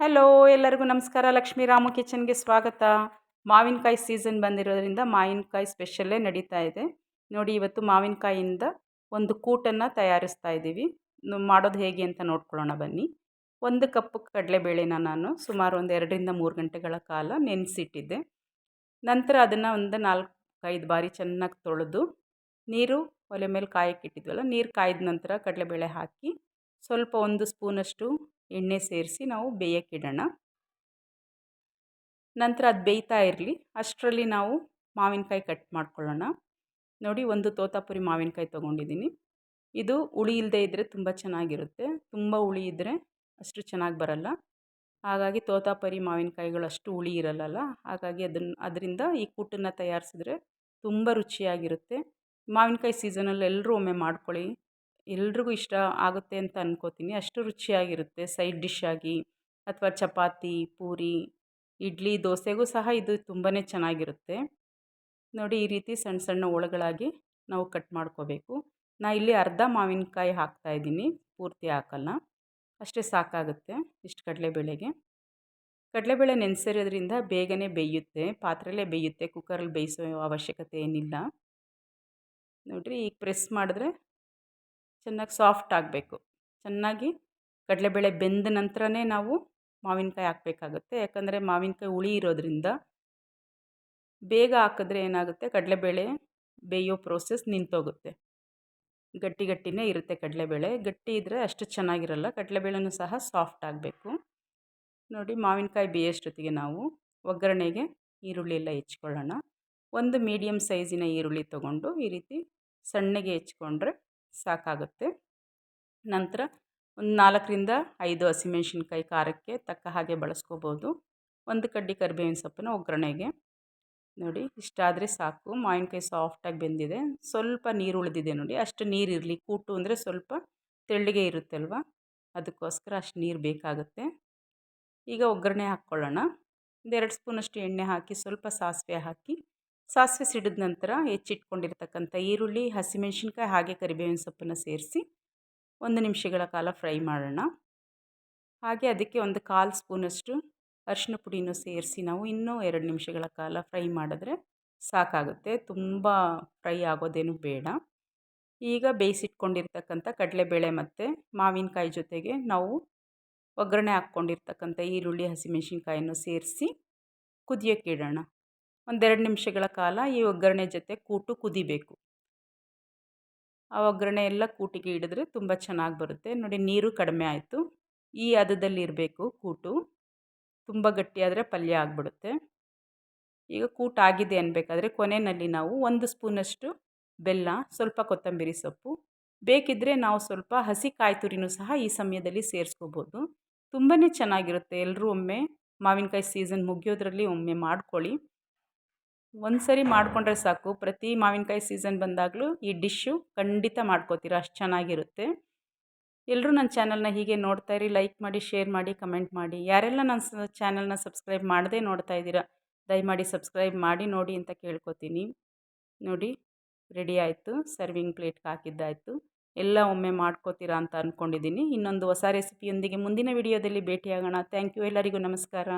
Hello ಎಲ್ಲರಿಗೂ ನಮಸ್ಕಾರ. ಲಕ್ಷ್ಮೀ ರಾಮು ಕಿಚನ್ಗೆ ಸ್ವಾಗತ. ಮಾವಿನಕಾಯಿ ಸೀಸನ್ ಬಂದಿರೋದ್ರಿಂದ ಮಾವಿನಕಾಯಿ ಸ್ಪೆಷಲ್ಲೇ ನಡೀತಾ ಇದೆ. ನೋಡಿ, ಇವತ್ತು ಮಾವಿನಕಾಯಿಯಿಂದ ಒಂದು ಕೂಟನ್ನು ತಯಾರಿಸ್ತಾ ಇದ್ದೀವಿ. ಮಾಡೋದು ಹೇಗೆ ಅಂತ ನೋಡ್ಕೊಳ್ಳೋಣ ಬನ್ನಿ. ಒಂದು ಕಪ್ ಕಡಲೆಬೇಳೆನ ನಾನು ಸುಮಾರು ಒಂದು ಎರಡರಿಂದ ಮೂರು ಗಂಟೆಗಳ ಕಾಲ ನೆನೆಸಿಟ್ಟಿದ್ದೆ. ನಂತರ ಅದನ್ನು ಒಂದು ನಾಲ್ಕೈದು ಬಾರಿ ಚೆನ್ನಾಗಿ ತೊಳೆದು ನೀರು, ಒಲೆ ಮೇಲೆ ಕಾಯಕ್ಕೆ ಇಟ್ಟಿದ್ವಲ್ಲ, ನೀರು ಕಾಯ್ದ ನಂತರ ಕಡಲೆಬೇಳೆ ಹಾಕಿ ಸ್ವಲ್ಪ ಒಂದು ಸ್ಪೂನಷ್ಟು ಎಣ್ಣೆ ಸೇರಿಸಿ ನಾವು ಬೇಯಕ್ಕಿಡೋಣ. ನಂತರ ಅದು ಬೇಯ್ತಾ ಇರಲಿ. ಅಷ್ಟರಲ್ಲಿ ನಾವು ಮಾವಿನಕಾಯಿ ಕಟ್ ಮಾಡ್ಕೊಳ್ಳೋಣ. ನೋಡಿ ಒಂದು ತೋತಾಪುರಿ ಮಾವಿನಕಾಯಿ ತೊಗೊಂಡಿದ್ದೀನಿ. ಇದು ಹುಳಿ ಇಲ್ಲದೆ ಇದ್ದರೆ ತುಂಬ ಚೆನ್ನಾಗಿರುತ್ತೆ. ತುಂಬ ಹುಳಿ ಇದ್ದರೆ ಅಷ್ಟು ಚೆನ್ನಾಗಿ ಬರಲ್ಲ. ಹಾಗಾಗಿ ತೋತಾಪರಿ ಮಾವಿನಕಾಯಿಗಳು ಅಷ್ಟು ಹುಳಿ ಇರಲ್ಲಲ್ಲ. ಹಾಗಾಗಿ ಅದನ್ನು ಅದರಿಂದ ಈ ಕೂಟನ್ನು ತಯಾರಿಸಿದ್ರೆ ತುಂಬ ರುಚಿಯಾಗಿರುತ್ತೆ. ಮಾವಿನಕಾಯಿ ಸೀಸನಲ್ಲಿ ಎಲ್ಲರೂ ಒಮ್ಮೆ ಮಾಡ್ಕೊಳ್ಳಿ. ಎಲ್ರಿಗೂ ಇಷ್ಟ ಆಗುತ್ತೆ ಅಂತ ಅನ್ಕೋತೀನಿ. ಅಷ್ಟು ರುಚಿಯಾಗಿರುತ್ತೆ ಸೈಡ್ ಡಿಶ್ ಆಗಿ ಅಥವಾ ಚಪಾತಿ, ಪೂರಿ, ಇಡ್ಲಿ, ದೋಸೆಗೂ ಸಹ ಇದು ತುಂಬಾ ಚೆನ್ನಾಗಿರುತ್ತೆ. ನೋಡಿ ಈ ರೀತಿ ಸಣ್ಣ ಸಣ್ಣ ಹೋಳುಗಳಾಗಿ ನಾವು ಕಟ್ ಮಾಡ್ಕೋಬೇಕು. ನಾ ಇಲ್ಲಿ ಅರ್ಧ ಮಾವಿನಕಾಯಿ ಹಾಕ್ತಾಯಿದ್ದೀನಿ ಪೂರ್ತಿ ಹಾಕಲ್ಲ. ಅಷ್ಟೇ ಸಾಕಾಗುತ್ತೆ ಇಷ್ಟು ಕಡಲೆಬೇಳೆಗೆ. ಕಡಲೆಬೇಳೆ ನೆನೆಸಿರೋದ್ರಿಂದ ಬೇಗನೆ ಬೇಯುತ್ತೆ. ಪಾತ್ರೆಲೇ ಬೇಯುತ್ತೆ. ಕುಕ್ಕರಲ್ಲಿ ಬೇಯಿಸೋ ಅವಶ್ಯಕತೆ ಏನಿಲ್ಲ. ನೋಡಿರಿ ಈಗ ಪ್ರೆಸ್ ಮಾಡಿದ್ರೆ ಚೆನ್ನಾಗಿ ಸಾಫ್ಟ್ ಆಗಬೇಕು. ಚೆನ್ನಾಗಿ ಕಡಲೆಬೇಳೆ ಬೆಂದ ನಂತರನೇ ನಾವು ಮಾವಿನಕಾಯಿ ಹಾಕಬೇಕಾಗುತ್ತೆ. ಯಾಕಂದರೆ ಮಾವಿನಕಾಯಿ ಹುಳಿ ಇರೋದ್ರಿಂದ ಬೇಗ ಹಾಕಿದ್ರೆ ಏನಾಗುತ್ತೆ? ಕಡಲೆಬೇಳೆ ಬೇಯೋ ಪ್ರೋಸೆಸ್ ನಿಂತೋಗುತ್ತೆ. ಗಟ್ಟಿ ಗಟ್ಟಿನೇ ಇರುತ್ತೆ ಕಡಲೆಬೇಳೆ. ಗಟ್ಟಿ ಇದ್ದರೆ ಅಷ್ಟು ಚೆನ್ನಾಗಿರಲ್ಲ. ಕಡಲೆಬೇಳೆನೂ ಸಹ ಸಾಫ್ಟ್ ಆಗಬೇಕು. ನೋಡಿ ಮಾವಿನಕಾಯಿ ಬೇಯೋಷ್ಟೊತ್ತಿಗೆ ನಾವು ಒಗ್ಗರಣೆಗೆ ಈರುಳ್ಳಿ ಎಲ್ಲ ಹೆಚ್ಕೊಳ್ಳೋಣ. ಒಂದು ಮೀಡಿಯಮ್ ಸೈಜಿನ ಈರುಳ್ಳಿ ತೊಗೊಂಡು ಈ ರೀತಿ ಸಣ್ಣಗೆ ಹೆಚ್ಕೊಂಡ್ರೆ ಸಾಕಾಗುತ್ತೆ. ನಂತರ ಒಂದು ನಾಲ್ಕರಿಂದ ಐದು ಹಸಿಮೆಣ್ಸಿನ್ಕಾಯಿ ಖಾರಕ್ಕೆ ತಕ್ಕ ಹಾಗೆ ಬಳಸ್ಕೋಬೋದು. ಒಂದು ಕಡ್ಡಿ ಕರಿಬೇವಿನ ಸೊಪ್ಪನ್ನು ಒಗ್ಗರಣೆಗೆ. ನೋಡಿ ಇಷ್ಟಾದರೆ ಸಾಕು. ಮಾವಿನಕಾಯಿ ಸಾಫ್ಟಾಗಿ ಬೆಂದಿದೆ. ಸ್ವಲ್ಪ ನೀರು ಉಳಿದಿದೆ ನೋಡಿ. ಅಷ್ಟು ನೀರು ಇರಲಿ. ಕೂಟು ಅಂದರೆ ಸ್ವಲ್ಪ ತೆಳ್ಳಗೆ ಇರುತ್ತೆ ಅಲ್ವಾ ಅದಕ್ಕೋಸ್ಕರ ಅಷ್ಟು ನೀರು ಬೇಕಾಗುತ್ತೆ. ಈಗ ಒಗ್ಗರಣೆ ಹಾಕ್ಕೊಳ್ಳೋಣ. ಒಂದೆರಡು ಸ್ಪೂನಷ್ಟು ಎಣ್ಣೆ ಹಾಕಿ, ಸ್ವಲ್ಪ ಸಾಸಿವೆ ಹಾಕಿ ಸಾಸಿವೆ ಸಿಡಿದ ನಂತರ ಹೆಚ್ಚಿಟ್ಕೊಂಡಿರ್ತಕ್ಕಂಥ ಈರುಳ್ಳಿ, ಹಸಿಮೆಣಸಿನ್ಕಾಯಿ ಹಾಗೆ ಕರಿಬೇವಿನ ಸೊಪ್ಪನ್ನು ಸೇರಿಸಿ ಒಂದು ನಿಮಿಷಗಳ ಕಾಲ ಫ್ರೈ ಮಾಡೋಣ. ಹಾಗೆ ಅದಕ್ಕೆ ಒಂದು ಕಾಲು ಸ್ಪೂನಷ್ಟು ಅರಿಶಿನ ಪುಡಿನೂ ಸೇರಿಸಿ ನಾವು ಇನ್ನೂ ಎರಡು ನಿಮಿಷಗಳ ಕಾಲ ಫ್ರೈ ಮಾಡಿದ್ರೆ ಸಾಕಾಗುತ್ತೆ. ತುಂಬ ಫ್ರೈ ಆಗೋದೇನು ಬೇಡ. ಈಗ ಬೇಯಿಸಿಟ್ಕೊಂಡಿರ್ತಕ್ಕಂಥ ಕಡಲೆಬೇಳೆ ಮತ್ತು ಮಾವಿನಕಾಯಿ ಜೊತೆಗೆ ನಾವು ಒಗ್ಗರಣೆ ಹಾಕ್ಕೊಂಡಿರ್ತಕ್ಕಂಥ ಈರುಳ್ಳಿ, ಹಸಿಮೆಣಸಿನ್ಕಾಯನ್ನು ಸೇರಿಸಿ ಕುದಿಯೋಕ್ಕೆ ಇಡೋಣ. ಒಂದೆರಡು ನಿಮಿಷಗಳ ಕಾಲ ಈ ಒಗ್ಗರಣೆ ಜೊತೆ ಕೂಟು ಕುದಿಬೇಕು. ಆ ಒಗ್ಗರಣೆ ಎಲ್ಲ ಕೂಟಿಗೆ ಹಿಡಿದ್ರೆ ತುಂಬ ಚೆನ್ನಾಗಿ ಬರುತ್ತೆ. ನೋಡಿ, ನೀರು ಕಡಿಮೆ ಆಯಿತು. ಈ ಹದದಲ್ಲಿರಬೇಕು ಕೂಟು. ತುಂಬ ಗಟ್ಟಿಯಾದರೆ ಪಲ್ಯ ಆಗಿಬಿಡುತ್ತೆ. ಈಗ ಕೂಟ ಆಗಿದೆ ಅನ್ಬೇಕಾದ್ರೆ ಕೊನೆಯಲ್ಲಿ ನಾವು ಒಂದು ಸ್ಪೂನಷ್ಟು ಬೆಲ್ಲ, ಸ್ವಲ್ಪ ಕೊತ್ತಂಬರಿ ಸೊಪ್ಪು. ಬೇಕಿದ್ದರೆ ನಾವು ಸ್ವಲ್ಪ ಹಸಿ ಕಾಯಿ ತುರಿನೂ ಸಹ ಈ ಸಮಯದಲ್ಲಿ ಸೇರಿಸ್ಕೋಬೋದು. ತುಂಬಾ ಚೆನ್ನಾಗಿರುತ್ತೆ. ಎಲ್ಲರೂ ಒಮ್ಮೆ ಮಾವಿನಕಾಯಿ ಸೀಸನ್ ಮುಗಿಯೋದ್ರಲ್ಲಿ ಒಮ್ಮೆ ಮಾಡ್ಕೊಳ್ಳಿ. ಒಂದು ಸರಿ ಮಾಡಿಕೊಂಡ್ರೆ ಸಾಕು. ಪ್ರತಿ ಮಾವಿನಕಾಯಿ ಸೀಸನ್ ಬಂದಾಗಲೂ ಈ ಡಿಶ್ಶು ಖಂಡಿತ ಮಾಡ್ಕೋತೀರ, ಅಷ್ಟು ಚೆನ್ನಾಗಿರುತ್ತೆ. ಎಲ್ಲರೂ ನನ್ನ ಚಾನಲ್ನ ಹೀಗೆ ನೋಡ್ತಾ ಇರಿ ಲೈಕ್ ಮಾಡಿ ಶೇರ್ ಮಾಡಿ ಕಮೆಂಟ್ ಮಾಡಿ. ಯಾರೆಲ್ಲ ನನ್ನ ಚಾನಲ್ನ ಸಬ್ಸ್ಕ್ರೈಬ್ ಮಾಡದೇ ನೋಡ್ತಾ ಇದ್ದೀರಾ, ದಯಮಾಡಿ ಸಬ್ಸ್ಕ್ರೈಬ್ ಮಾಡಿ, ನೋಡಿ ಅಂತ ಕೇಳ್ಕೊತೀನಿ. ನೋಡಿ ರೆಡಿ ಆಯಿತು. ಸರ್ವಿಂಗ್ ಪ್ಲೇಟ್ಗೆ ಹಾಕಿದ್ದಾಯಿತು. ಎಲ್ಲ ಒಮ್ಮೆ ಮಾಡ್ಕೋತೀರಾ ಅಂತ ಅಂದ್ಕೊಂಡಿದ್ದೀನಿ ಇನ್ನೊಂದು ಹೊಸ ರೆಸಿಪಿಯೊಂದಿಗೆ ಮುಂದಿನ ವಿಡಿಯೋದಲ್ಲಿ ಭೇಟಿಯಾಗೋಣ. ಥ್ಯಾಂಕ್ ಯು ಎಲ್ಲರಿಗೂ ನಮಸ್ಕಾರ.